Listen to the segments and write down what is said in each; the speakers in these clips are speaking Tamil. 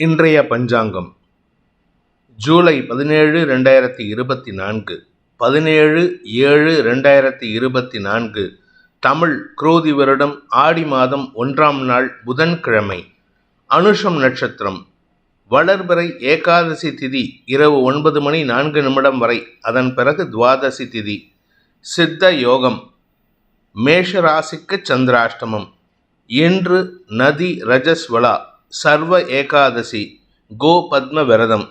இன்றைய பஞ்சாங்கம். ஜூலை பதினேழு ரெண்டாயிரத்தி இருபத்தி நான்கு. பதினேழு ஏழு ரெண்டாயிரத்தி இருபத்தி நான்கு. தமிழ் குரோதி வருடம் ஆடி மாதம் ஒன்றாம் நாள் புதன்கிழமை. அனுஷம் நட்சத்திரம். வளர்பிறை ஏகாதசி திதி இரவு ஒன்பது மணி நான்கு நிமிடம் வரை. அதன் பிறகு துவாதசி திதி. சித்த யோகம். மேஷராசிக்கு சந்திராஷ்டமம். இன்று நதி ரஜஸ்வலா. சர்வ ஏகாதசி கோ பத்ம விரதம்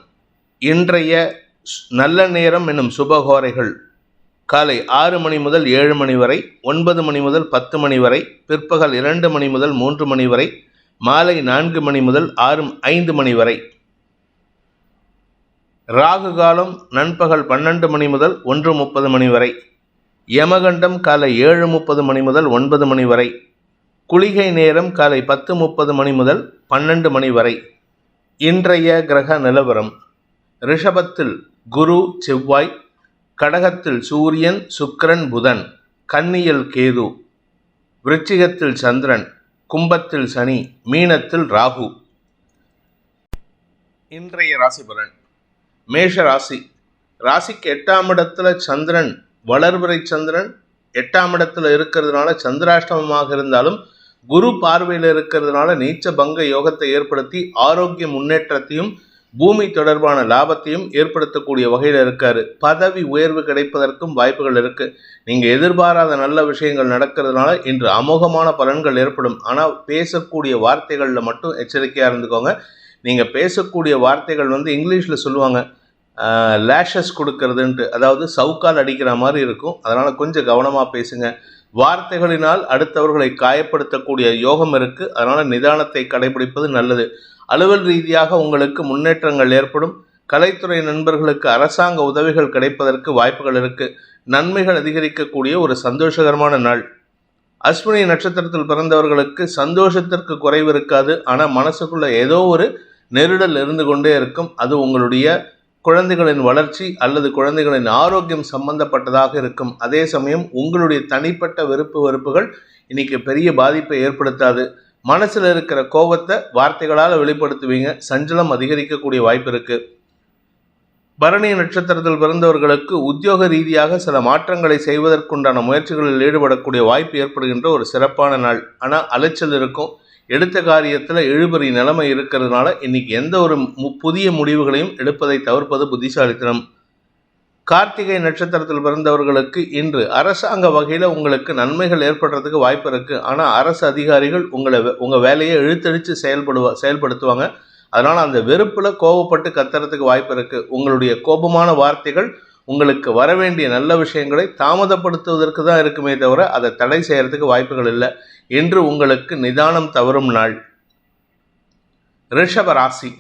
இன்றைய நல்ல நேரம் என்னும் சுபகோரைகள். காலை ஆறு மணி முதல் ஏழு மணி வரை ஒன்பது மணி முதல் பத்து மணி வரை பிற்பகல் இரண்டு மணி முதல் மூன்று மணி வரை மாலை நான்கு மணி முதல் ஆறு ஐந்து மணி வரை. ராகு காலம் நண்பகல் பன்னெண்டு மணி முதல் ஒன்று முப்பது மணி வரை. யமகண்டம் காலை ஏழு முப்பது மணி முதல் ஒன்பது மணி வரை. குளிகை நேரம் காலை பத்து முப்பது மணி முதல் பன்னெண்டு மணி வரை. இன்றைய கிரக நிலவரம் ரிஷபத்தில் குரு செவ்வாய் கடகத்தில் சூரியன் சுக்கிரன் புதன் கன்னியில் கேது விருச்சிகத்தில் சந்திரன் கும்பத்தில் சனி மீனத்தில் ராகு. இன்றைய ராசி பலன் மேஷ ராசி. ராசிக்கு எட்டாம் இடத்துல சந்திரன் வளர்வரை சந்திரன் எட்டாம் இடத்துல இருக்கிறதுனால சந்திராஷ்டமமாக இருந்தாலும் குரு பார்வையில் இருக்கிறதுனால நீச்ச பங்க யோகத்தை ஏற்படுத்தி ஆரோக்கிய முன்னேற்றத்தையும் பூமி தொடர்பான லாபத்தையும் ஏற்படுத்தக்கூடிய வகையில் இருக்காரு. பதவி உயர்வு கிடைப்பதற்கும் வாய்ப்புகள் இருக்கு. நீங்க எதிர்பாராத நல்ல விஷயங்கள் நடக்கிறதுனால இன்று அமோகமான பலன்கள் ஏற்படும். ஆனால் பேசக்கூடிய வார்த்தைகளில் மட்டும் எச்சரிக்கையாக இருந்துக்கோங்க. நீங்க பேசக்கூடிய வார்த்தைகள் வந்து இங்கிலீஷில் சொல்லுவாங்க. லேஷஸ் கொடுக்கறதுன்ட்டு. அதாவது சவுக்கால் அடிக்கிற மாதிரி இருக்கும். அதனால கொஞ்சம் கவனமாக பேசுங்க. வார்த்தைகளினால் அடுத்தவர்களை காயப்படுத்தக்கூடிய யோகம் இருக்கு. அதனால நிதானத்தை கடைபிடிப்பது நல்லது. அலுவல் ரீதியாக உங்களுக்கு முன்னேற்றங்கள் ஏற்படும். கலைத்துறை நண்பர்களுக்கு அரசாங்க உதவிகள் கிடைப்பதற்கு வாய்ப்புகள் இருக்கு. நன்மைகள் அதிகரிக்கக்கூடிய ஒரு சந்தோஷகரமான நாள். அஸ்வினி நட்சத்திரத்தில் பிறந்தவர்களுக்கு சந்தோஷத்திற்கு குறைவு இருக்காது. ஆனால் மனசுக்குள்ள ஏதோ ஒரு நெருடல் இருந்து கொண்டே இருக்கும். அது உங்களுடைய குழந்தைகளின் வளர்ச்சி அல்லது குழந்தைகளின் ஆரோக்கியம் சம்பந்தப்பட்டதாக இருக்கும். அதே சமயம் உங்களுடைய தனிப்பட்ட வெறுப்பு வெறுப்புகள் இன்னைக்கு பெரிய பாதிப்பை ஏற்படுத்தாது. மனசில் இருக்கிற கோபத்தை வார்த்தைகளால் வெளிப்படுத்துவீங்க. சஞ்சலம் அதிகரிக்கக்கூடிய வாய்ப்பு இருக்கு. பரணி நட்சத்திரத்தில் பிறந்தவர்களுக்கு உத்தியோக ரீதியாக சில மாற்றங்களை செய்வதற்குண்டான முயற்சிகளில் ஈடுபடக்கூடிய வாய்ப்பு ஏற்படுகின்ற ஒரு சிறப்பான நாள். ஆனால் அலைச்சல் இருக்கும். எடுத்த காரியத்தில் இழுபறி நிலைமை இருக்கிறதுனால இன்னைக்கு எந்த ஒரு மு- புதிய முடிவுகளையும் எடுப்பதை தவிர்ப்பது புத்திசாலித்தனம். கார்த்திகை நட்சத்திரத்தில் பிறந்தவர்களுக்கு இன்று அரசாங்க வகையில் உங்களுக்கு நன்மைகள் ஏற்படுறதுக்கு வாய்ப்பு இருக்குது ஆனால் அரசு அதிகாரிகள் உங்களை வே- உங்கள் வேலையை இழுத்தடித்து செயல்படுவா செயல்படுத்துவாங்க. அதனால் அந்த வெறுப்பில் கோபப்பட்டு கத்துறதுக்கு வாய்ப்பு இருக்குது உங்களுடைய கோபமான வார்த்தைகள் உங்களுக்கு வர வேண்டிய நல்ல விஷயங்களை தாமதப்படுத்துவதற்கு தான் இருக்குமே தவிர அதை தடை செய்யறதுக்கு வாய்ப்புகள் இல்லை என்று உங்களுக்கு நிதானம் தவறும் நாள். ரிஷப ராசி.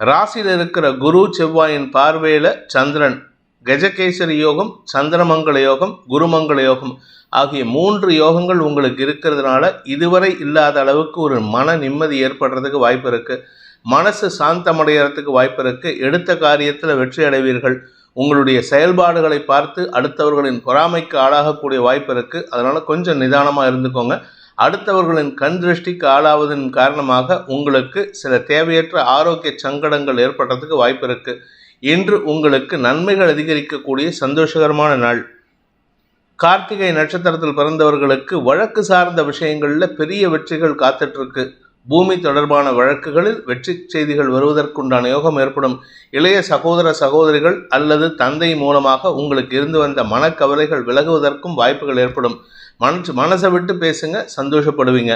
ராசியில் இருக்கிற குரு செவ்வாயின் பார்வையில் சந்திரன் கஜகேசரி யோகம் சந்திரமங்கல யோகம் குருமங்கல யோகம் ஆகிய மூன்று யோகங்கள் உங்களுக்கு இருக்கிறதுனால இதுவரை இல்லாத அளவுக்கு ஒரு மன நிம்மதி ஏற்படுறதுக்கு வாய்ப்பு இருக்குது மனசு சாந்தமடைகிறதுக்கு வாய்ப்பு இருக்குது எடுத்த காரியத்தில் வெற்றி அடைவீர்கள். உங்களுடைய செயல்பாடுகளை பார்த்து அடுத்தவர்களின் பொறாமைக்கு ஆளாகக்கூடிய வாய்ப்பு இருக்கு. அதனால கொஞ்சம் நிதானமாக இருந்துக்கோங்க. அடுத்தவர்களின் கண் திருஷ்டிக்கு ஆளாவதன் காரணமாக உங்களுக்கு சில தேவையற்ற ஆரோக்கிய சங்கடங்கள் ஏற்படுறதுக்கு வாய்ப்பு இருக்கு. இன்று உங்களுக்கு நன்மைகள் அதிகரிக்கக்கூடிய சந்தோஷகரமான நாள். கார்த்திகை நட்சத்திரத்தில் பிறந்தவர்களுக்கு வழக்கு சார்ந்த விஷயங்களில் பெரிய வெற்றிகள் காத்துட்ருக்கு பூமி தொடர்பான வழக்குகளில் வெற்றி செய்திகள் வருவதற்குண்டான யோகம் ஏற்படும். இளைய சகோதர சகோதரிகள் அல்லது தந்தை மூலமாக உங்களுக்கு இருந்து வந்த மனக்கவலைகள் விலகுவதற்கும் வாய்ப்புகள் ஏற்படும். மனசு மனசை விட்டு பேசுங்க சந்தோஷப்படுவீங்க.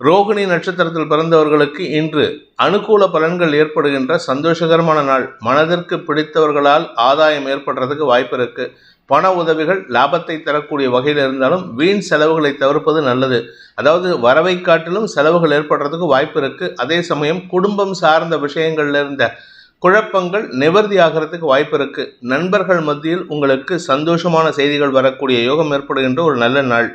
ரோகிணி நட்சத்திரத்தில் பிறந்தவர்களுக்கு இன்று அனுகூல பலன்கள் ஏற்படுகின்ற சந்தோஷகரமான நாள். மனதிற்கு பிடித்தவர்களால் ஆதாயம் ஏற்படுறதுக்கு வாய்ப்பு இருக்குது பண உதவிகள் லாபத்தை தரக்கூடிய வகையில் இருந்தாலும் வீண் செலவுகளை தவிர்ப்பது நல்லது. அதாவது வரவை காட்டிலும் செலவுகள் ஏற்படுறதுக்கு வாய்ப்பு இருக்கு. அதே சமயம் குடும்பம் சார்ந்த விஷயங்கள்ல இருந்த குழப்பங்கள் நிவர்த்தி ஆகிறதுக்கு வாய்ப்பு இருக்கு. நண்பர்கள் மத்தியில் உங்களுக்கு சந்தோஷமான செய்திகள் வரக்கூடிய யோகம் ஏற்படுகின்ற ஒரு நல்ல நாள்.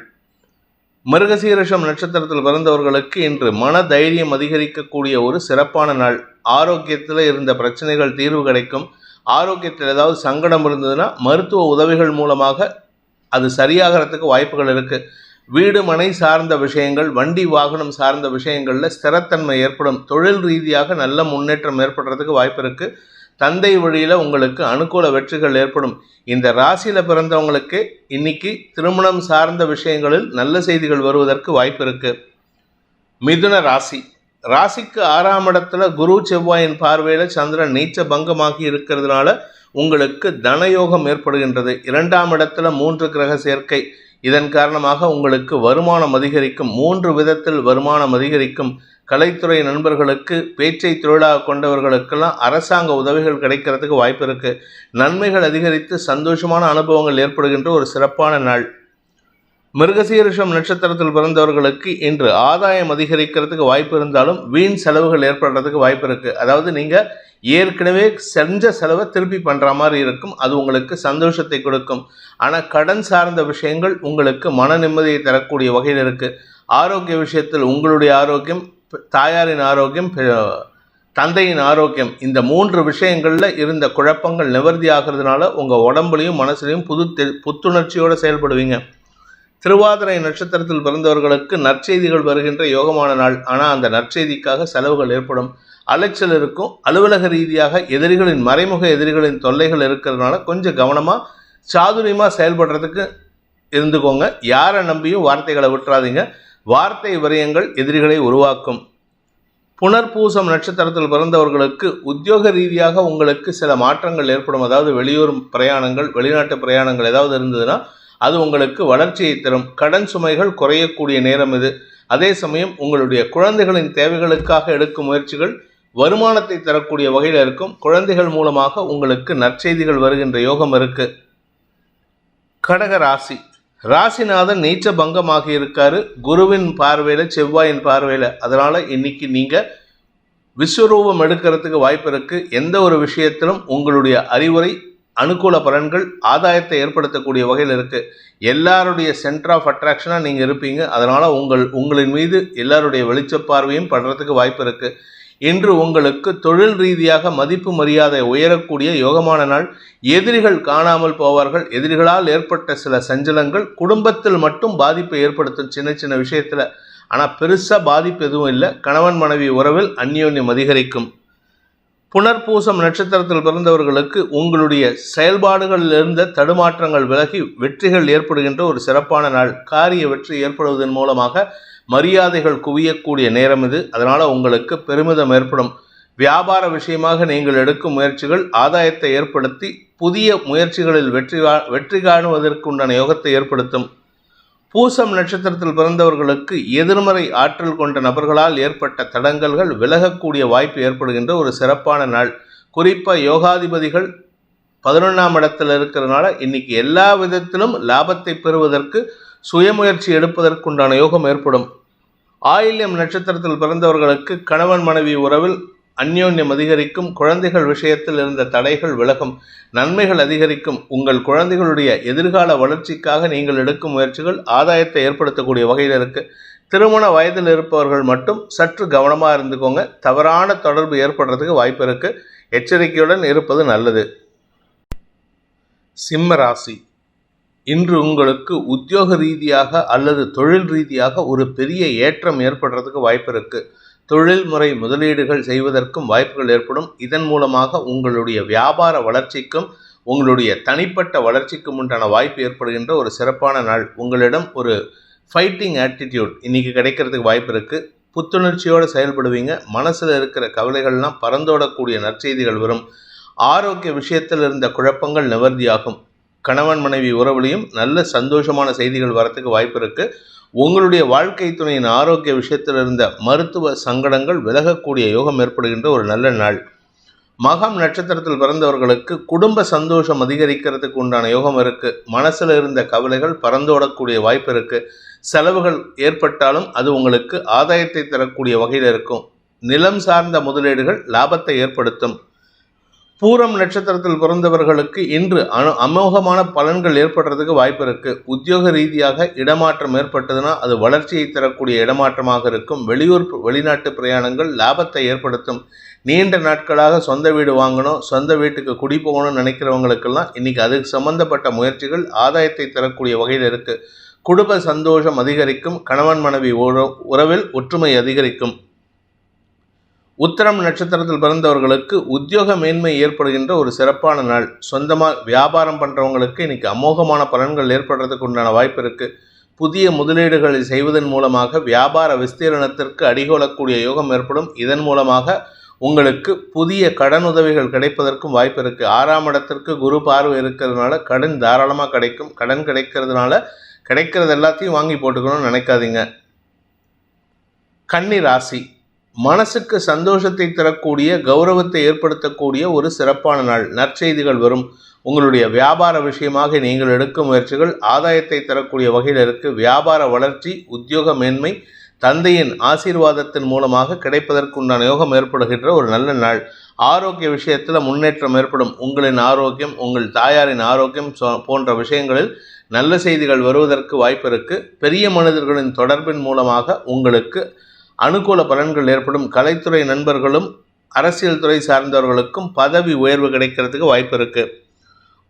மிருகசீரஷம் நட்சத்திரத்தில் பிறந்தவர்களுக்கு இன்று மன தைரியம் அதிகரிக்கக்கூடிய ஒரு சிறப்பான நாள். ஆரோக்கியத்தில் இருந்த பிரச்சனைகள் தீர்வு கிடைக்கும். ஆரோக்கியத்தில் ஏதாவது சங்கடம் இருந்ததுன்னா மருத்துவ உதவிகள் மூலமாக அது சரியாகிறதுக்கு வாய்ப்புகள் இருக்குது வீடு மனை சார்ந்த விஷயங்கள் வண்டி வாகனம் சார்ந்த விஷயங்களில் ஸ்திரத்தன்மை ஏற்படும். தொழில் ரீதியாக நல்ல முன்னேற்றம் ஏற்படுறதுக்கு வாய்ப்பு இருக்குது தந்தை வழியில் உங்களுக்கு அனுகூல வெற்றிகள் ஏற்படும். இந்த ராசியில் பிறந்தவங்களுக்கு இன்னைக்கு திருமணம் சார்ந்த விஷயங்களில் நல்ல செய்திகள் வருவதற்கு வாய்ப்பு இருக்குது மிதுன ராசி. ராசிக்கு ஆறாம் இடத்துல குரு செவ்வாயின் பார்வையில் சந்திரன் நீச்ச பங்கமாகி இருக்கிறதுனால உங்களுக்கு தனயோகம் ஏற்படுகின்றது. இரண்டாம் இடத்துல மூன்று கிரக சேர்க்கை. இதன் காரணமாக உங்களுக்கு வருமானம் அதிகரிக்கும். மூன்று விதத்தில் வருமானம் அதிகரிக்கும். கலைத்துறை நண்பர்களுக்கு பேச்சை தொழிலாக கொண்டவர்களுக்கெல்லாம் அரசாங்க உதவிகள் கிடைக்கிறதுக்கு வாய்ப்பு இருக்குது நன்மைகள் அதிகரித்து சந்தோஷமான அனுபவங்கள் ஏற்படுகின்ற ஒரு சிறப்பான நாள். மிருகசீரிஷம் நட்சத்திரத்தில் பிறந்தவர்களுக்கு இன்று ஆதாயம் அதிகரிக்கிறதுக்கு வாய்ப்பு இருந்தாலும் வீண் செலவுகள் ஏற்படுறதுக்கு வாய்ப்பு இருக்கு. அதாவது நீங்க ஏற்கனவே செஞ்ச செலவை திருப்பி பண்ற மாதிரி இருக்கும். அது உங்களுக்கு சந்தோஷத்தை கொடுக்கும். ஆனா கடன் சார்ந்த விஷயங்கள் உங்களுக்கு மன நிம்மதியை தரக்கூடிய வகையில் இருக்கு. ஆரோக்கிய விஷயத்தில் உங்களுடைய ஆரோக்கியம் தாயாரின் ஆரோக்கியம் தந்தையின் ஆரோக்கியம் இந்த மூன்று விஷயங்களில் இருந்த குழப்பங்கள் நிவர்த்தி ஆகிறதுனால உங்கள் உடம்புலையும் மனசுலையும் புது புத்துணர்ச்சியோடு செயல்படுவீங்க. திருவாதிரை நட்சத்திரத்தில் பிறந்தவர்களுக்கு நற்செய்திகள் வருகின்ற யோகமான நாள். ஆனால் அந்த நற்செய்திக்காக செலவுகள் ஏற்படும். அலைச்சல் இருக்கும். அலுவலக ரீதியாக எதிரிகளின் மறைமுக எதிரிகளின் தொல்லைகள் இருக்கிறதுனால கொஞ்சம் கவனமாக சாதுரியமாக செயல்படுறதுக்கு இருந்துக்கோங்க. யாரை நம்பியும் வார்த்தைகளை விட்டுறாதீங்க. வார்த்தை விரயங்கள் எதிரிகளை உருவாக்கும். புனர்பூசம் நட்சத்திரத்தில் பிறந்தவர்களுக்கு உத்தியோக ரீதியாக உங்களுக்கு சில மாற்றங்கள் ஏற்படும். அதாவது வெளியூர் பிரயாணங்கள் வெளிநாட்டு பிரயாணங்கள் ஏதாவது இருந்ததுன்னா அது உங்களுக்கு வளர்ச்சியை தரும். கடன் சுமைகள் குறையக்கூடிய நேரம் இது. அதே சமயம் உங்களுடைய குழந்தைகளின் தேவைகளுக்காக எடுக்கும் முயற்சிகள் வருமானத்தை தரக்கூடிய வகையில் இருக்கும். குழந்தைகள் மூலமாக உங்களுக்கு நற்செய்திகள் வருகின்ற யோகம் இருக்கு. கடக ராசி. ராசிநாதன் நீச்ச பங்கமாகி இருக்காரு. குருவின் பார்வையில் செவ்வாயின் பார்வையில். அதனால் இன்னைக்கு நீங்கள் விஸ்வரூபம் எடுக்கிறதுக்கு வாய்ப்பு இருக்குது எந்த ஒரு விஷயத்திலும் உங்களுடைய அறிவுரை அனுகூல பலன்கள் ஆதாயத்தை ஏற்படுத்தக்கூடிய வகையில் இருக்குது எல்லாருடைய சென்டர் ஆஃப் அட்ராக்ஷனாக நீங்கள் இருப்பீங்க. அதனால் உங்கள் உங்களின் மீது எல்லாருடைய வெளிச்ச பார்வையும் படுறதுக்கு வாய்ப்பு இருக்குது இன்று உங்களுக்கு தொழில் ரீதியாக மதிப்பு மரியாதை உயரக்கூடிய யோகமான நாள். எதிரிகள் காணாமல் போவார்கள். எதிரிகளால் ஏற்பட்ட சில சஞ்சலங்கள் குடும்பத்தில் மட்டும் பாதிப்பை ஏற்படுத்தும் சின்ன சின்ன விஷயத்தில். ஆனால் பெருசாக பாதிப்பு எதுவும் இல்லை. கணவன் மனைவி உறவில் அந்யோன்யம் அதிகரிக்கும். புனர்பூசம் நட்சத்திரத்தில் பிறந்தவர்களுக்கு உங்களுடைய செயல்பாடுகளில் இருந்த தடுமாற்றங்கள் விலகி வெற்றிகள் ஏற்படுகின்ற ஒரு சிறப்பான நாள். காரிய வெற்றி ஏற்படுவதன் மூலமாக மரியாதைகள் குவியக்கூடிய நேரம் இது. அதனால் உங்களுக்கு பெருமிதம் ஏற்படும். வியாபார விஷயமாக நீங்கள் எடுக்கும் முயற்சிகள் ஆதாயத்தை ஏற்படுத்தி புதிய முயற்சிகளில் வெற்றி வெற்றி காணுவதற்குண்டான யோகத்தை ஏற்படுத்தும். பூசம் நட்சத்திரத்தில் பிறந்தவர்களுக்கு எதிர்மறை ஆற்றல் கொண்ட நபர்களால் ஏற்பட்ட தடங்கல்கள் விலகக்கூடிய வாய்ப்பு ஏற்படுகின்ற ஒரு சிறப்பான நாள். குறிப்பாக யோகாதிபதிகள் பதினொன்றாம் இடத்தில் இருக்கிறதுனால இன்னைக்கு எல்லா விதத்திலும் லாபத்தை பெறுவதற்கு சுயமுயற்சி எடுப்பதற்குண்டான யோகம் ஏற்படும். ஆயில்யம் நட்சத்திரத்தில் பிறந்தவர்களுக்கு கணவன் மனைவி உறவில் அந்யோன்யம் அதிகரிக்கும் குழந்தைகள் விஷயத்தில் இருந்த தடைகள் விலகும் நன்மைகள் அதிகரிக்கும். உங்கள் குழந்தைகளுடைய எதிர்கால வளர்ச்சிக்காக நீங்கள் எடுக்கும் முயற்சிகள் ஆதாயத்தை ஏற்படுத்தக்கூடிய வகையில் இருக்கு. திருமண வயதில் இருப்பவர்கள் மட்டும் சற்று கவனமாக இருந்துக்கோங்க. தவறான தொடர்பு ஏற்படுறதுக்கு வாய்ப்பு இருக்கு. எச்சரிக்கையுடன் இருப்பது நல்லது. சிம்ம ராசி. இன்று உங்களுக்கு உத்தியோக ரீதியாக அல்லது தொழில் ரீதியாக ஒரு பெரிய ஏற்றம் ஏற்படுறதுக்கு வாய்ப்பு இருக்குது தொழில்முறை முதலீடுகள் செய்வதற்கும் வாய்ப்புகள் ஏற்படும். இதன் மூலமாக உங்களுடைய வியாபார வளர்ச்சிக்கும் உங்களுடைய தனிப்பட்ட வளர்ச்சிக்கும் உண்டான வாய்ப்பு ஏற்படுகின்ற ஒரு சிறப்பான நாள். உங்களிடம் ஒரு ஃபைட்டிங் ஆட்டிடியூட் இன்றைக்கி கிடைக்கிறதுக்கு வாய்ப்பு இருக்குது புத்துணர்ச்சியோடு செயல்படுவீங்க. மனசில் இருக்கிற கவலைகள்லாம் பறந்தோடக்கூடிய நற்செய்திகள் வரும். ஆரோக்கிய விஷயத்தில் இருந்த குழப்பங்கள் நிவர்த்தியாகும். கணவன் மனைவி உறவுலையும் நல்ல சந்தோஷமான செய்திகள் வரத்துக்கு வாய்ப்பு இருக்குது உங்களுடைய வாழ்க்கை துணையின் ஆரோக்கிய விஷயத்தில் இருந்த மருத்துவ சங்கடங்கள் விலகக்கூடிய யோகம் ஏற்படுகின்ற ஒரு நல்ல நாள். மகம் நட்சத்திரத்தில் பிறந்தவர்களுக்கு குடும்ப சந்தோஷம் அதிகரிக்கிறதுக்கு உண்டான யோகம் இருக்கு. மனசில் இருந்த கவலைகள் பறந்தோடக்கூடிய வாய்ப்பு இருக்குது செலவுகள் ஏற்பட்டாலும் அது உங்களுக்கு ஆதாயத்தை தரக்கூடிய வகையில் இருக்கும். நிலம் சார்ந்த முதலீடுகள் லாபத்தை ஏற்படுத்தும். பூரம் நட்சத்திரத்தில் பிறந்தவர்களுக்கு இன்று அனு அமோகமான பலன்கள் ஏற்படுறதுக்கு வாய்ப்பு இருக்கு. உத்தியோக ரீதியாக இடமாற்றம் ஏற்பட்டதுன்னா அது வளர்ச்சியை தரக்கூடிய இடமாற்றமாக இருக்கும். வெளியூர் வெளிநாட்டு பிரயாணங்கள் லாபத்தை ஏற்படுத்தும். நீண்ட நாட்களாக சொந்த வீடு வாங்கணும் சொந்த வீட்டுக்கு குடி போகணும்னு நினைக்கிறவங்களுக்கெல்லாம் இன்னைக்கு அதுக்கு சம்பந்தப்பட்ட முயற்சிகள் ஆதாயத்தை தரக்கூடிய வகையில் இருக்கு. குடும்ப சந்தோஷம் அதிகரிக்கும். கணவன் மனைவி உறவில் ஒற்றுமை அதிகரிக்கும். உத்தரம் நட்சத்திரத்தில் பிறந்தவர்களுக்கு உத்தியோக மேன்மை ஏற்படுகின்ற ஒரு சிறப்பான நாள். சொந்தமாக வியாபாரம் பண்ணுறவங்களுக்கு இன்னைக்கு அமோகமான பலன்கள் ஏற்படுறதுக்கு உண்டான வாய்ப்பு இருக்குது புதிய முதலீடுகளை செய்வதன் மூலமாக வியாபார விஸ்தீரணத்திற்கு அடிகோலக்கூடிய யோகம் ஏற்படும். இதன் மூலமாக உங்களுக்கு புதிய கடன் உதவிகள் கிடைப்பதற்கும் வாய்ப்பு இருக்குது ஆறாம் இடத்திற்கு குரு பார்வை இருக்கிறதுனால கடன் தாராளமாக கிடைக்கும். கடன் கிடைக்கிறதுனால கிடைக்கிறது எல்லாத்தையும் வாங்கி போட்டுக்கணும்னு நினைக்காதீங்க. கன்னி ராசி. மனசுக்கு சந்தோஷத்தை தரக்கூடிய கௌரவத்தை ஏற்படுத்தக்கூடிய ஒரு சிறப்பான நாள். நற்செய்திகள் வரும். உங்களுடைய வியாபார விஷயமாக நீங்கள் எடுக்கும் முயற்சிகள் ஆதாயத்தை தரக்கூடிய வகையில் இருக்கு. வியாபார வளர்ச்சி உத்தியோக மேன்மை தந்தையின் ஆசீர்வாதத்தின் மூலமாக கிடைப்பதற்குண்டான யோகம் ஏற்படுகின்ற ஒரு நல்ல நாள். ஆரோக்கிய விஷயத்தில் முன்னேற்றம் ஏற்படும். உங்களின் ஆரோக்கியம் உங்கள் தாயாரின் ஆரோக்கியம் போன்ற விஷயங்களில் நல்ல செய்திகள் வருவதற்கு வாய்ப்பு இருக்கு. பெரிய மனிதர்களின் தொடர்பின் மூலமாக உங்களுக்கு அனுகூல பலன்கள் ஏற்படும். கலைத்துறை நண்பர்களும் அரசியல் துறை சார்ந்தவர்களுக்கும் பதவி உயர்வு கிடைக்கிறதுக்கு வாய்ப்பு இருக்குது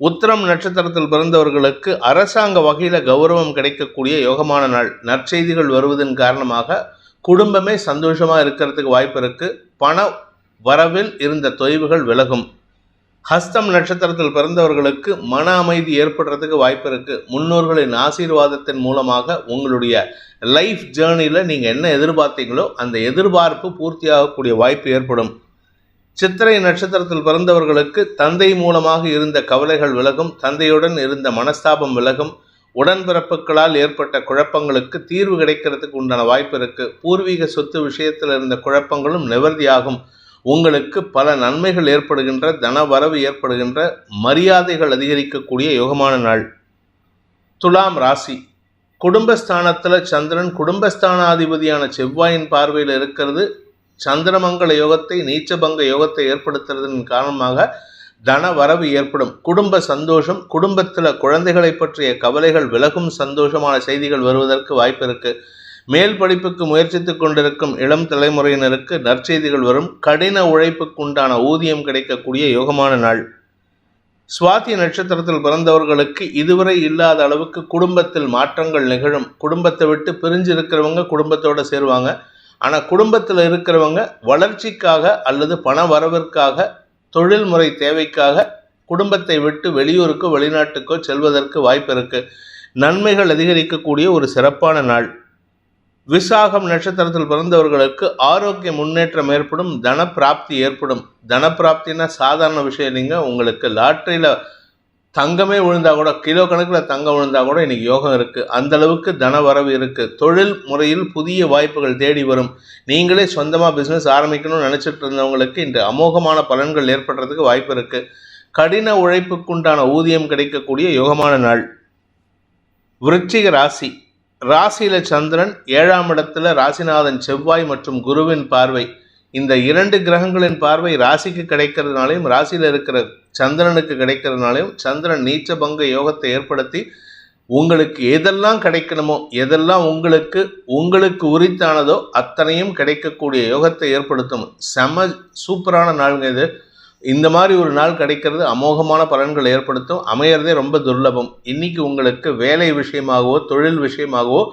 உத்தரம் நட்சத்திரத்தில் பிறந்தவர்களுக்கு அரசாங்க வகையில் கௌரவம் கிடைக்கக்கூடிய யோகமான நாள். நற்செய்திகள் வருவதன் காரணமாக குடும்பமே சந்தோஷமாக இருக்கிறதுக்கு வாய்ப்பு இருக்குது பண வரவில் இருந்த தொய்வுகள் விலகும். ஹஸ்தம் நட்சத்திரத்தில் பிறந்தவர்களுக்கு மன அமைதி ஏற்படுறதுக்கு வாய்ப்பு இருக்கு. முன்னோர்களின் ஆசீர்வாதத்தின் மூலமாக உங்களுடைய லைஃப் ஜேர்னியில் நீங்கள் என்ன எதிர்பார்த்தீங்களோ அந்த எதிர்பார்ப்பு பூர்த்தியாகக்கூடிய வாய்ப்பு ஏற்படும். சித்திரை நட்சத்திரத்தில் பிறந்தவர்களுக்கு தந்தை மூலமாக இருந்த கவலைகள் விலகும் தந்தையுடன் இருந்த மனஸ்தாபம் விலகும் உடன்பிறப்புகளால் ஏற்பட்ட குழப்பங்களுக்கு தீர்வு கிடைக்கிறதுக்கு உண்டான வாய்ப்பு இருக்குது பூர்வீக சொத்து விஷயத்தில் இருந்த குழப்பங்களும் நிவர்த்தியாகும். உங்களுக்கு பல நன்மைகள் ஏற்படுகின்ற தனவரவு ஏற்படுகின்ற மரியாதைகள் அதிகரிக்கக்கூடிய யோகமான நாள். துலாம் ராசி. குடும்பஸ்தானத்தில் சந்திரன் குடும்பஸ்தானாதிபதியான செவ்வாயின் பார்வையில் இருக்கிறது. சந்திரமங்கல யோகத்தை நீச்சபங்க யோகத்தை ஏற்படுத்துறதன் காரணமாக தன வரவு ஏற்படும். குடும்ப சந்தோஷம் குடும்பத்தில் குழந்தைகளை பற்றிய கவலைகள் விலகும் சந்தோஷமான செய்திகள் வருவதற்கு வாய்ப்பு இருக்குது மேல் படிப்புக்கு முயற்சித்துக் கொண்டிருக்கும் இளம் தலைமுறையினருக்கு நற்செய்திகள் வரும். கடின உழைப்புக்குண்டான ஊதியம் கிடைக்கக்கூடிய யோகமான நாள். சுவாதி நட்சத்திரத்தில் பிறந்தவர்களுக்கு இதுவரை இல்லாத அளவுக்கு குடும்பத்தில் மாற்றங்கள் நிகழும். குடும்பத்தை விட்டு பிரிஞ்சு இருக்கிறவங்க குடும்பத்தோட சேருவாங்க. ஆனால் குடும்பத்தில் இருக்கிறவங்க வளர்ச்சிக்காக அல்லது பண வரவிற்காக தொழில்முறை தேவைக்காக குடும்பத்தை விட்டு வெளியூருக்கோ வெளிநாட்டுக்கோ செல்வதற்கு வாய்ப்பு இருக்குது நன்மைகள் அதிகரிக்கக்கூடிய ஒரு சிறப்பான நாள். விசாகம் நட்சத்திரத்தில் பிறந்தவர்களுக்கு ஆரோக்கிய முன்னேற்றம் ஏற்படும் தனப்பிராப்தி ஏற்படும். தனப்பிராப்தினா சாதாரண விஷயம் இல்லைங்க. உங்களுக்கு லாட்டரியில் தங்கமே விழுந்தா கூட கிலோ கணக்கில் தங்கம் விழுந்தா கூட இன்னைக்கு யோகம் இருக்கு. அந்த அளவுக்கு தன வரவு இருக்கு. தொழில் முறையில் புதிய வாய்ப்புகள் தேடி வரும். நீங்களே சொந்தமாக பிஸ்னஸ் ஆரம்பிக்கணும்னு நினச்சிட்டு இருந்தவங்களுக்கு இன்று அமோகமான பலன்கள் ஏற்படுறதுக்கு வாய்ப்பு இருக்கு. கடின உழைப்புக்குண்டான ஊதியம் கிடைக்கக்கூடிய யோகமான நாள். விருச்சிக ராசி. ராசியில சந்திரன் ஏழாம் இடத்துல ராசிநாதன் செவ்வாய் மற்றும் குருவின் பார்வை. இந்த இரண்டு கிரகங்களின் பார்வை ராசிக்கு கிடைக்கிறதுனாலையும் ராசியில் இருக்கிற சந்திரனுக்கு கிடைக்கிறதுனாலையும் சந்திரன் நீச்ச பங்க யோகத்தை ஏற்படுத்தி உங்களுக்கு எதெல்லாம் கிடைக்கணுமோ எதெல்லாம் உங்களுக்கு உங்களுக்கு உரித்தானதோ அத்தனையும் கிடைக்கக்கூடிய யோகத்தை ஏற்படுத்தும். செம சூப்பரான நாளுங்க இது. இந்த மாதிரி ஒரு நாள் கிடைக்கிறது அமோகமான பலன்கள் ஏற்படுத்தும். அமையறதே ரொம்ப துர்லபம். இன்னைக்கு உங்களுக்கு வேலை விஷயமாகவோ தொழில் விஷயமாகவோ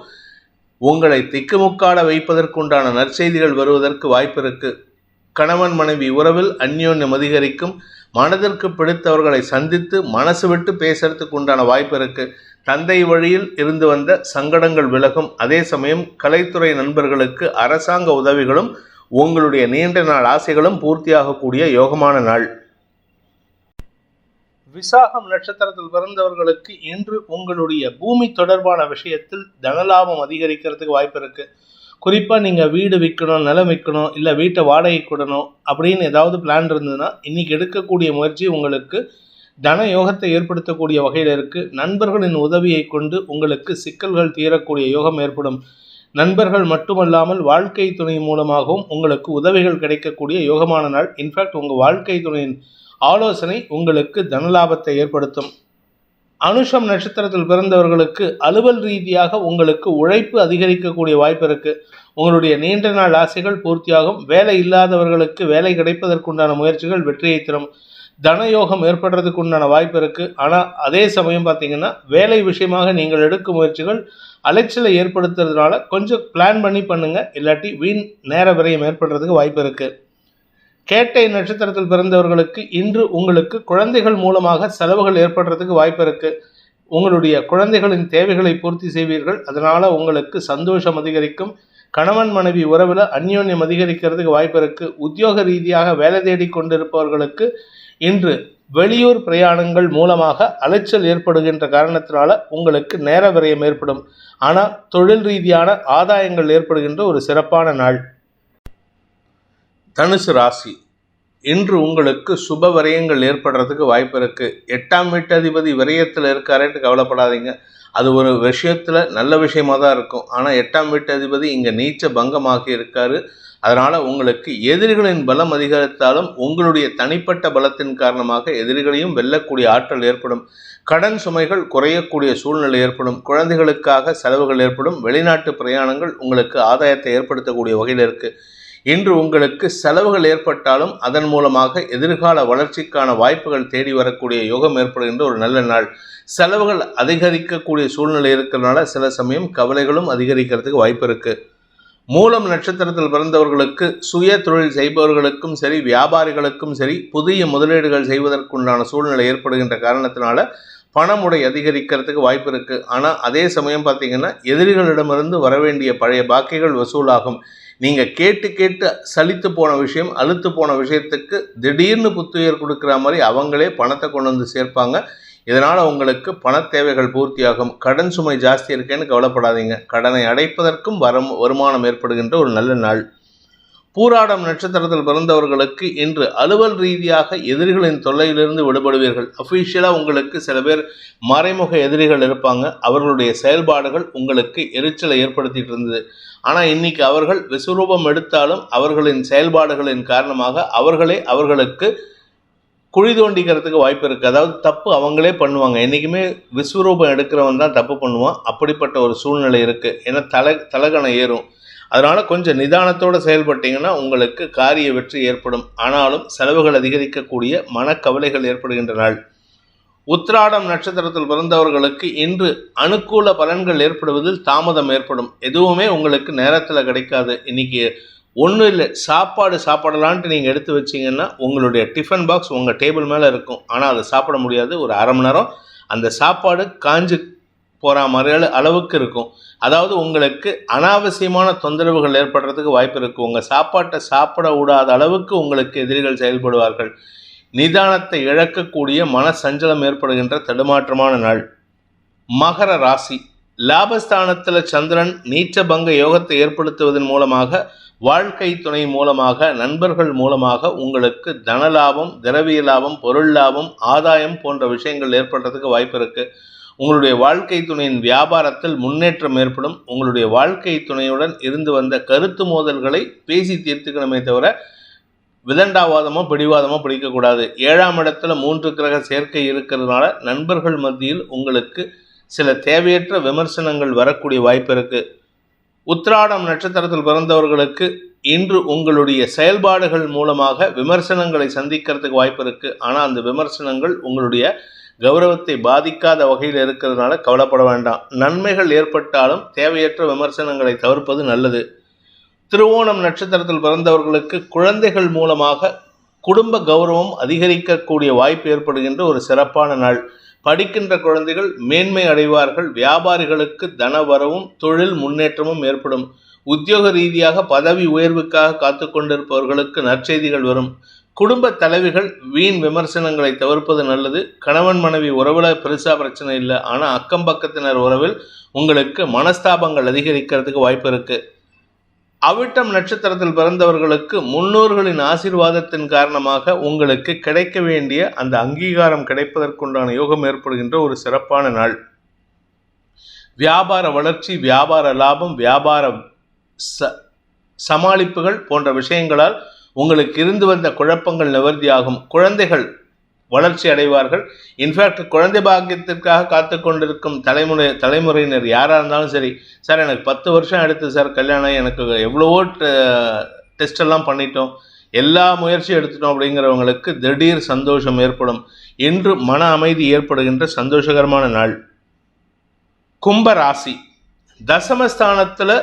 உங்களை திக்குமுக்காட வைப்பதற்குண்டான நற்செய்திகள் வருவதற்கு வாய்ப்பு இருக்கு. கணவன் மனைவி உறவில் அந்யோன்யம் அதிகரிக்கும். மனதிற்கு பிடித்தவர்களை சந்தித்து மனசு விட்டு பேசுறதுக்கு உண்டான வாய்ப்பு இருக்கு. தந்தை வழியில் இருந்து வந்த சங்கடங்கள் விலகும். அதே சமயம் கலைத்துறை நண்பர்களுக்கு அரசாங்க உதவிகளும் உங்களுடைய நீண்ட நாள் ஆசைகளும் பூர்த்தியாகக்கூடிய யோகமான நாள். விசாகம் நட்சத்திரத்தில் பிறந்தவர்களுக்கு இன்று உங்களுடைய பூமி தொடர்பான விஷயத்தில் தனலாபம் அதிகரிக்கிறதுக்கு வாய்ப்பு இருக்கு. குறிப்பாக நீங்கள் வீடு விற்கணும் நிலம் விற்கணும் இல்லை வீட்டை வாடகை விடணும் அப்படின்னு ஏதாவது பிளான் இருந்ததுன்னா இன்னைக்கு எடுக்கக்கூடிய முயற்சி உங்களுக்கு தன யோகத்தை ஏற்படுத்தக்கூடிய வகையில் இருக்குது நண்பர்களின் உதவியை கொண்டு உங்களுக்கு சிக்கல்கள் தீரக்கூடிய யோகம் ஏற்படும். நண்பர்கள் மட்டுமல்லாமல் வாழ்க்கை துணை மூலமாகவும் உங்களுக்கு உதவிகள் கிடைக்கக்கூடிய யோகமான நாள். இன்ஃபேக்ட் உங்கள் வாழ்க்கை துணையின் ஆலோசனை உங்களுக்கு தனலாபத்தை ஏற்படுத்தும். அனுஷம் நட்சத்திரத்தில் பிறந்தவர்களுக்கு அலுவல் ரீதியாக உங்களுக்கு உழைப்பு அதிகரிக்கக்கூடிய வாய்ப்பு இருக்கு. உங்களுடைய நீண்ட நாள் ஆசைகள் பூர்த்தியாகும். வேலை இல்லாதவர்களுக்கு வேலை கிடைப்பதற்குண்டான முயற்சிகள் வெற்றியை தரும். தனயோகம் ஏற்படுறதுக்கு உண்டான வாய்ப்பு இருக்குது ஆனால் அதே சமயம் பார்த்தீங்கன்னா வேலை விஷயமாக நீங்கள் எடுக்கும் முயற்சிகள் அலைச்சலை ஏற்படுத்துறதுனால கொஞ்சம் பிளான் பண்ணி பண்ணுங்கள் இல்லாட்டி வீண் நேர விரயம் ஏற்படுறதுக்கு வாய்ப்பு இருக்குது கேட்டை நட்சத்திரத்தில் பிறந்தவர்களுக்கு இன்று உங்களுக்கு குழந்தைகள் மூலமாக செலவுகள் ஏற்படுறதுக்கு வாய்ப்பு இருக்குது உங்களுடைய குழந்தைகளின் தேவைகளை பூர்த்தி செய்வீர்கள். அதனால் உங்களுக்கு சந்தோஷம் அதிகரிக்கும். கணவன் மனைவி உறவில் அந்யோன்யம் அதிகரிக்கிறதுக்கு வாய்ப்பு இருக்குது உத்தியோக ரீதியாக வேலை தேடி கொண்டிருப்பவர்களுக்கு இன்று வெளியூர் பிரயாணங்கள் மூலமாக அலைச்சல் ஏற்படுகின்ற காரணத்தினால உங்களுக்கு நேர விரயம் ஏற்படும். ஆனால் தொழில் ரீதியான ஆதாயங்கள் ஏற்படுகின்ற ஒரு சிறப்பான நாள். தனுசு ராசி இன்று உங்களுக்கு சுப விரயங்கள் ஏற்படுறதுக்கு வாய்ப்பு இருக்குது எட்டாம் வீட்டதிபதி விரயத்தில் இருக்காரேன்ட்டு கவலைப்படாதீங்க. அது ஒரு விஷயத்தில் நல்ல விஷயமா தான் இருக்கும். ஆனால் எட்டாம் வீட்டதிபதி இங்கே நீச்ச பங்கமாகி இருக்காரு. அதனால் உங்களுக்கு எதிரிகளின் பலம் அதிகரித்தாலும் உங்களுடைய தனிப்பட்ட பலத்தின் காரணமாக எதிரிகளையும் வெல்லக்கூடிய ஆற்றல் ஏற்படும். கடன் சுமைகள் குறையக்கூடிய சூழ்நிலை ஏற்படும். குழந்தைகளுக்காக செலவுகள் ஏற்படும். வெளிநாட்டு பிரயாணங்கள் உங்களுக்கு ஆதாயத்தை ஏற்படுத்தக்கூடிய வகையில் இருக்குது இன்று உங்களுக்கு செலவுகள் ஏற்பட்டாலும் அதன் மூலமாக எதிர்கால வளர்ச்சிக்கான வாய்ப்புகள் தேடி வரக்கூடிய யோகம் ஏற்படுகின்ற ஒரு நல்ல நாள். செலவுகள் அதிகரிக்கக்கூடிய சூழ்நிலை இருக்கிறதுனால சில சமயம் கவலைகளும் அதிகரிக்கிறதுக்கு வாய்ப்பு இருக்குது மூலம் நட்சத்திரத்தில் பிறந்தவர்களுக்கு சுய தொழில் செய்பவர்களுக்கும் சரி வியாபாரிகளுக்கும் சரி புதிய முதலீடுகள் செய்வதற்குண்டான சூழ்நிலை ஏற்படுகின்ற காரணத்தினால பணமுடை அதிகரிக்கிறதுக்கு வாய்ப்பு இருக்குது ஆனால் அதே சமயம் பார்த்தீங்கன்னா எதிரிகளிடமிருந்து வரவேண்டிய பழைய பாக்கிகள் வசூலாகும். நீங்கள் கேட்டு கேட்டு சலித்து போன விஷயம் அழுத்து போன விஷயத்துக்கு திடீர்னு புத்துயிர் கொடுக்குற மாதிரி அவங்களே பணத்தை கொண்டு வந்து சேர்ப்பாங்க. இதனால் உங்களுக்கு பண தேவைகள் பூர்த்தியாகும். கடன் சுமை ஜாஸ்தி இருக்கேன்னு கவலைப்படாதீங்க. கடனை அடைப்பதற்கும் வரும் வருமானம் ஏற்படுகின்ற ஒரு நல்ல நாள். பூராடம் நட்சத்திரத்தில் பிறந்தவர்களுக்கு இன்று அலுவல் ரீதியாக எதிரிகளின் தொல்லையிலிருந்து விடுபடுவீர்கள். அஃபீஷியலாக உங்களுக்கு சில பேர் மறைமுக எதிரிகள் இருப்பாங்க. அவர்களுடைய செயல்பாடுகள் உங்களுக்கு எரிச்சலை ஏற்படுத்திட்டு இருந்தது. ஆனால் இன்னைக்கு அவர்கள் விஸ்வரூபம் எடுத்தாலும் அவர்களின் செயல்பாடுகளின் காரணமாக அவர்களே அவர்களுக்கு குழி தோண்டிக்கிறதுக்கு வாய்ப்பு இருக்குது அதாவது தப்பு அவங்களே பண்ணுவாங்க. என்றைக்குமே விஸ்வரூபம் எடுக்கிறவன் தான் தப்பு பண்ணுவான். அப்படிப்பட்ட ஒரு சூழ்நிலை இருக்குது ஏன்னா தலை தலகணம் ஏறும். அதனால் கொஞ்சம் நிதானத்தோடு செயல்பட்டீங்கன்னா உங்களுக்கு காரிய வெற்றி ஏற்படும். ஆனாலும் செலவுகள் அதிகரிக்கக்கூடிய மனக்கவலைகள் ஏற்படுகின்ற நாள். உத்திராடம் நட்சத்திரத்தில் பிறந்தவர்களுக்கு இன்று அனுகூல பலன்கள் ஏற்படுவதில் தாமதம் ஏற்படும். எதுவுமே உங்களுக்கு நேரத்தில் கிடைக்காது. இன்னைக்கு ஒன்றும் இல்லை. சாப்பாடு சாப்பிடலான்ட்டு நீங்கள் எடுத்து வச்சிங்கன்னா உங்களுடைய டிஃபன் பாக்ஸ் உங்கள் டேபிள் மேலே இருக்கும். ஆனால் அதை சாப்பிட முடியாது. ஒரு அரை மணி நேரம் அந்த சாப்பாடு காஞ்சு போகிற மாதிரியான அளவுக்கு இருக்கும். அதாவது உங்களுக்கு அனாவசியமான தொந்தரவுகள் ஏற்படுறதுக்கு வாய்ப்பு இருக்குது உங்கள் சாப்பாட்டை சாப்பிட விடாத அளவுக்கு உங்களுக்கு எதிரிகள் செயல்படுவார்கள். நிதானத்தை இழக்கக்கூடிய மன சஞ்சலம் ஏற்படுகின்ற தடுமாற்றமான நாள். மகர ராசி. லாபஸ்தானத்தில் சந்திரன் நீச்ச பங்க யோகத்தை ஏற்படுத்துவதன் மூலமாக வாழ்க்கை துணை மூலமாக நண்பர்கள் மூலமாக உங்களுக்கு தன லாபம் திரவிய லாபம் பொருள் லாபம் ஆதாயம் போன்ற விஷயங்கள் ஏற்படுறதுக்கு வாய்ப்பு இருக்குது உங்களுடைய வாழ்க்கை துணையின் வியாபாரத்தில் முன்னேற்றம் ஏற்படும். உங்களுடைய வாழ்க்கை துணையுடன் இருந்து வந்த கருத்து மோதல்களை பேசி தீர்த்துக்கணுமே தவிர விதண்டாவாதமோ பிடிவாதமோ பிடிக்கக்கூடாது. ஏழாம் இடத்துல மூன்று கிரக சேர்க்கை இருக்கிறதுனால நண்பர்கள் மத்தியில் உங்களுக்கு சில தேவையற்ற விமர்சனங்கள் வரக்கூடிய வாய்ப்பு இருக்கு. உத்ராடம் நட்சத்திரத்தில் பிறந்தவர்களுக்கு இன்று உங்களுடைய செயல்பாடுகள் மூலமாக விமர்சனங்களை சந்திக்கிறதுக்கு வாய்ப்பு இருக்கு. ஆனால் அந்த விமர்சனங்கள் உங்களுடைய கௌரவத்தை பாதிக்காத வகையில் இருக்கிறதுனால கவலைப்பட வேண்டாம். நன்மைகள் ஏற்பட்டாலும் தேவையற்ற விமர்சனங்களை தவிர்ப்பது நல்லது. திருவோணம் நட்சத்திரத்தில் பிறந்தவர்களுக்கு குழந்தைகள் மூலமாக குடும்ப கௌரவம் அதிகரிக்கக்கூடிய வாய்ப்பு ஏற்படுகின்ற ஒரு சிறப்பான நாள். படிக்கின்ற குழந்தைகள் மேன்மை அடைவார்கள். வியாபாரிகளுக்கு தன வரவும் தொழில் முன்னேற்றமும் ஏற்படும். உத்தியோக ரீதியாக பதவி உயர்வுக்காக காத்து கொண்டிருப்பவர்களுக்கு நற்செய்திகள் வரும். குடும்ப தலைவிகள் வீண் விமர்சனங்களை தவிர்ப்பது நல்லது. கணவன் மனைவி உறவில் பெருசாக பிரச்சனை இல்லை. ஆனால் அக்கம் பக்கத்தினர் உறவில் உங்களுக்கு மனஸ்தாபங்கள் அதிகரிக்கிறதுக்கு வாய்ப்பு இருக்குது அவிட்டம் நட்சத்திரத்தில் பிறந்தவர்களுக்கு முன்னோர்களின் ஆசீர்வாதத்தின் காரணமாக உங்களுக்கு கிடைக்க வேண்டிய அந்த அங்கீகாரம் கிடைப்பதற்குண்டான யோகம் ஏற்படுகின்ற ஒரு சிறப்பான நாள். வியாபார வளர்ச்சி வியாபார லாபம் வியாபார ச சமாளிப்புகள் போன்ற விஷயங்களால் உங்களுக்கு இருந்து வந்த குழப்பங்கள் நிவர்த்தியாகும். குழந்தைகள் வளர்ச்சி அடைவார்கள். இன்ஃபேக்ட் குழந்தை பாக்கியத்திற்காக காத்து கொண்டிருக்கும் தலைமுறை தலைமுறையினர் யாராக இருந்தாலும் சரி சார் எனக்கு பத்து வருஷம் எடுத்து சார் கல்யாணம் எனக்கு எவ்வளவோ டெஸ்ட் எல்லாம் பண்ணிட்டோம். எல்லா முயற்சியும் எடுத்துட்டோம் அப்படிங்கிறவங்களுக்கு திடீர் சந்தோஷம் ஏற்படும். என்று மன அமைதி ஏற்படுகின்ற சந்தோஷகரமான நாள். கும்ப ராசி. தசமஸ்தானத்தில்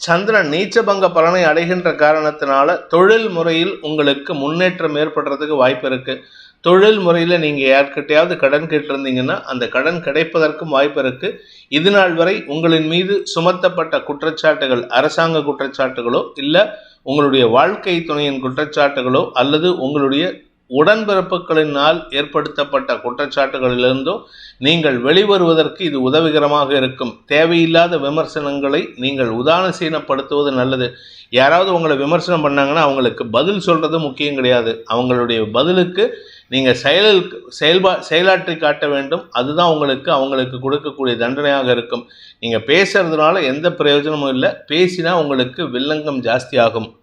சந்திரன் நீச்சபங்க பலனை அடைகின்ற காரணத்தினால தொழில் முறையில் உங்களுக்கு முன்னேற்றம் ஏற்படுறதுக்கு வாய்ப்பு இருக்குது தொழில் முறையில் நீங்கள் யார்கிட்டையாவது கடன் கேட்டிருந்தீங்கன்னா அந்த கடன் கிடைப்பதற்கும் வாய்ப்பு இருக்கு. இது நாள் வரை உங்களின் மீது சுமத்தப்பட்ட குற்றச்சாட்டுகள் அரசாங்க குற்றச்சாட்டுகளோ இல்லை உங்களுடைய வாழ்க்கை துணையின் குற்றச்சாட்டுகளோ அல்லது உங்களுடைய உடன்பிறப்புகளினால் ஏற்படுத்தப்பட்ட குற்றச்சாட்டுகளிலிருந்தோ நீங்கள் வெளிவருவதற்கு இது உதவிகரமாக இருக்கும். தேவையில்லாத விமர்சனங்களை நீங்கள் உதாசீனப்படுத்துவது நல்லது. யாராவது உங்களை விமர்சனம் பண்ணாங்கன்னா அவங்களுக்கு பதில் சொல்கிறது முக்கியம் கிடையாது. அவங்களுடைய பதிலுக்கு நீங்கள் செயல் செயல்பா செயலாற்றி காட்ட வேண்டும். அதுதான் உங்களுக்கு அவங்களுக்கு கொடுக்கக்கூடிய தண்டனையாக இருக்கும். நீங்கள் பேசுறதுனால எந்த பிரயோஜனமும் இல்லை. பேசினா உங்களுக்கு வில்லங்கம் ஜாஸ்தியாகும்.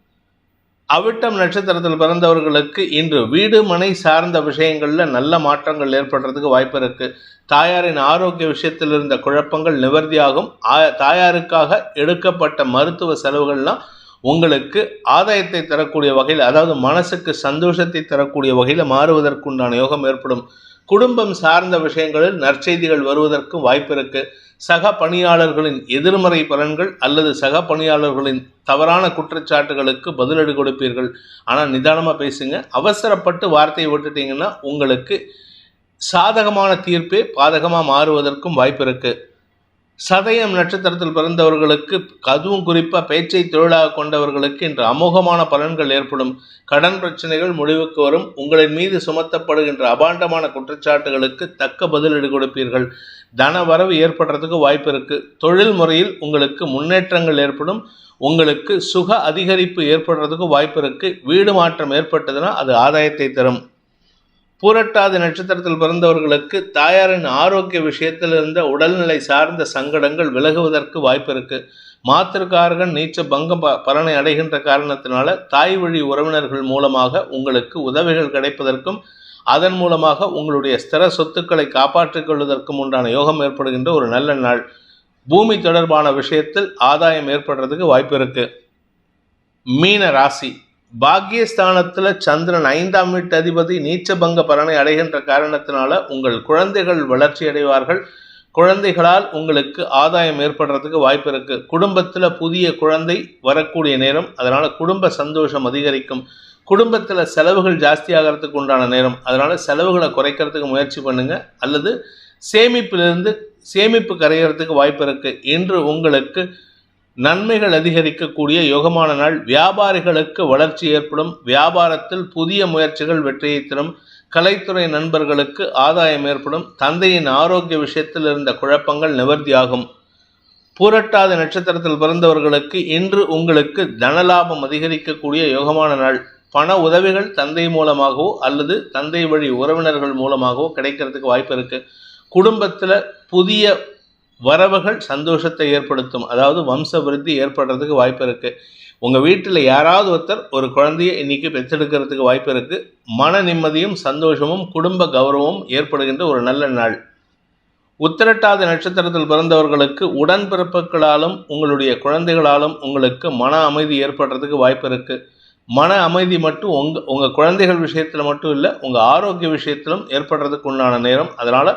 அவிட்டம் நட்சத்திரத்தில் பிறந்தவர்களுக்கு இன்று வீடு மனை சார்ந்த விஷயங்களில் நல்ல மாற்றங்கள் ஏற்படுறதுக்கு வாய்ப்பு இருக்குது தாயாரின் ஆரோக்கிய விஷயத்தில் இருந்த குழப்பங்கள் நிவர்த்தியாகும். ஆ- தாயாருக்காக எடுக்கப்பட்ட மருத்துவ செலவுகள்லாம் உங்களுக்கு ஆதாயத்தை தரக்கூடிய வகையில் அதாவது மனசுக்கு சந்தோஷத்தை தரக்கூடிய வகையில் மாறுவதற்குண்டான யோகம் ஏற்படும். குடும்பம் சார்ந்த விஷயங்களில் நற்செய்திகள் வருவதற்கு வாய்ப்பு இருக்கு. சக பணியாளர்களின் எதிர்மறை பலன்கள் அல்லது சக பணியாளர்களின் தவறான குற்றச்சாட்டுகளுக்கு பதிலடி கொடுப்பீர்கள். ஆனால் நிதானமாக பேசுங்க. அவசரப்பட்டு வார்த்தையை விட்டுட்டீங்கன்னா உங்களுக்கு சாதகமான தீர்ப்பே பாதகமாக மாறுவதற்கும் வாய்ப்பு இருக்குது சதயம் நட்சத்திரத்தில் பிறந்தவர்களுக்கு அதுவும் குறிப்பாக பேச்சை தொழிலாக கொண்டவர்களுக்கு இன்று அமோகமான பலன்கள் ஏற்படும். கடன் பிரச்சனைகள் முடிவுக்கு வரும். உங்களின் மீது சுமத்தப்படுகின்ற அபாண்டமான குற்றச்சாட்டுகளுக்கு தக்க பதிலடி கொடுப்பீர்கள். தன வரவு ஏற்படுறதுக்கு வாய்ப்பு இருக்கு. தொழில் முறையில் உங்களுக்கு முன்னேற்றங்கள் ஏற்படும். உங்களுக்கு சுக அதிகரிப்பு ஏற்படுறதுக்கு வாய்ப்பு இருக்கு. வீடு மாற்றம் ஏற்பட்டதுன்னா அது ஆதாயத்தை தரும். பூரட்டாதி நட்சத்திரத்தில் பிறந்தவர்களுக்கு தாயாரின் ஆரோக்கிய விஷயத்தில் இருந்த உடல்நிலை சார்ந்த சங்கடங்கள் விலகுவதற்கு வாய்ப்பு இருக்கு. மாத்திருக்காரகன் நீச்ச பங்கம் ப- பலனை அடைகின்ற காரணத்தினால தாய் வழி உறவினர்கள் மூலமாக உங்களுக்கு உதவிகள் கிடைப்பதற்கும் அதன் மூலமாக உங்களுடைய ஸ்திர சொத்துக்களை காப்பாற்றிக் கொள்வதற்கும் உண்டான யோகம் ஏற்படுகின்ற ஒரு நல்ல நாள். பூமி தொடர்பான விஷயத்தில் ஆதாயம் ஏற்படுறதுக்கு வாய்ப்பு இருக்கு. மீன ராசி. பாக்கியஸ்தானத்தில் சந்திரன் ஐந்தாம் வீட்டு அதிபதி நீச்சபங்க பலனை அடைகின்ற காரணத்தினால உங்கள் குழந்தைகள் வளர்ச்சி அடைவார்கள். குழந்தைகளால் உங்களுக்கு ஆதாயம் ஏற்படுறதுக்கு வாய்ப்பு இருக்கு. குடும்பத்தில் புதிய குழந்தை வரக்கூடிய நேரம் அதனால குடும்ப சந்தோஷம் அதிகரிக்கும். குடும்பத்தில் செலவுகள் ஜாஸ்தி ஆகிறதுக்கு உண்டான நேரம் அதனால செலவுகளை குறைக்கிறதுக்கு முயற்சி பண்ணுங்க. அல்லது சேமிப்பிலிருந்து சேமிப்பு கரையிறதுக்கு வாய்ப்பு இருக்கு. இன்று உங்களுக்கு நன்மைகள் அதிகரிக்கக்கூடிய யோகமான நாள். வியாபாரிகளுக்கு வளர்ச்சி ஏற்படும். வியாபாரத்தில் புதிய முயற்சிகள் வெற்றியை தரும். கலைத்துறை நண்பர்களுக்கு ஆதாயம் ஏற்படும். தந்தையின் ஆரோக்கிய விஷயத்தில் இருந்த குழப்பங்கள் நிவர்த்தியாகும். பூரட்டாத நட்சத்திரத்தில் பிறந்தவர்களுக்கு இன்று உங்களுக்கு தனலாபம் அதிகரிக்கக்கூடிய யோகமான நாள். பண உதவிகள் தந்தை மூலமாகவோ அல்லது தந்தை வழி உறவினர்கள் மூலமாகவோ கிடைக்கிறதுக்கு வாய்ப்பு இருக்குது குடும்பத்தில் புதிய வரவுகள் சந்தோஷத்தை ஏற்படுத்தும். அதாவது வம்ச விருத்தி ஏற்படுறதுக்கு வாய்ப்பு இருக்கு. உங்க வீட்டில் யாராவது ஒருத்தர் ஒரு குழந்தையை இன்னைக்கு பெற்றெடுக்கிறதுக்கு வாய்ப்பு இருக்கு. மன நிம்மதியும் சந்தோஷமும் குடும்ப கௌரவமும் ஏற்படுகின்ற ஒரு நல்ல நாள். உத்திரட்டாத நட்சத்திரத்தில் பிறந்தவர்களுக்கு உடன்பிறப்புகளாலும் உங்களுடைய குழந்தைகளாலும் உங்களுக்கு மன அமைதி ஏற்படுறதுக்கு வாய்ப்பு இருக்கு. மன அமைதி மட்டும் உங்க உங்க குழந்தைகள் விஷயத்துல மட்டும் இல்லை உங்க ஆரோக்கிய விஷயத்திலும் ஏற்படுறதுக்கு உண்டான நேரம். அதனால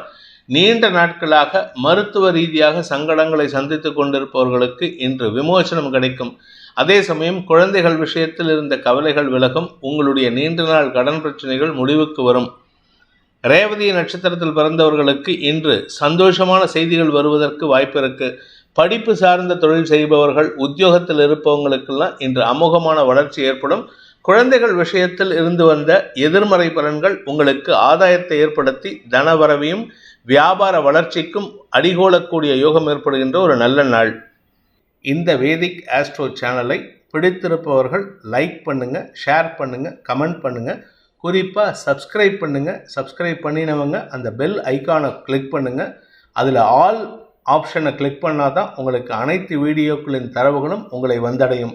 நீண்ட நாட்களாக மருத்துவ ரீதியாக சங்கடங்களை சந்தித்து கொண்டிருப்பவர்களுக்கு இன்று விமோசனம் கிடைக்கும். அதே சமயம் குழந்தைகள் விஷயத்தில் இருந்த கவலைகள் விலகும். உங்களுடைய நீண்ட நாள் கடன் பிரச்சனைகள் முடிவுக்கு வரும். ரேவதி நட்சத்திரத்தில் பிறந்தவர்களுக்கு இன்று சந்தோஷமான செய்திகள் வருவதற்கு வாய்ப்பு இருக்கு. படிப்பு சார்ந்த தொழில் செய்பவர்கள் உத்தியோகத்தில் இருப்பவங்களுக்கெல்லாம் இன்று அமோகமான வளர்ச்சி ஏற்படும். குழந்தைகள் விஷயத்தில் இருந்து வந்த எதிர்மறை பலன்கள் உங்களுக்கு ஆதாயத்தை ஏற்படுத்தி தனவரவையும் வியாபார வளர்ச்சிக்கும் அடிகோலக்கூடிய யோகம் ஏற்படுகின்ற ஒரு நல்ல நாள். இந்த வேதிக் ஆஸ்ட்ரோ சேனலை பிடித்திருப்பவர்கள் லைக் பண்ணுங்க ஷேர் பண்ணுங்க கமெண்ட் பண்ணுங்க. குறிப்பாக சப்ஸ்கிரைப் பண்ணுங்க. சப்ஸ்கிரைப் பண்ணினவங்க அந்த பெல் ஐகானை கிளிக் பண்ணுங்க. அதில் ஆல் ஆப்ஷனை கிளிக் பண்ணால் தான் உங்களுக்கு அனைத்து வீடியோக்களின் தரவுகளும் உங்களை வந்தடையும்.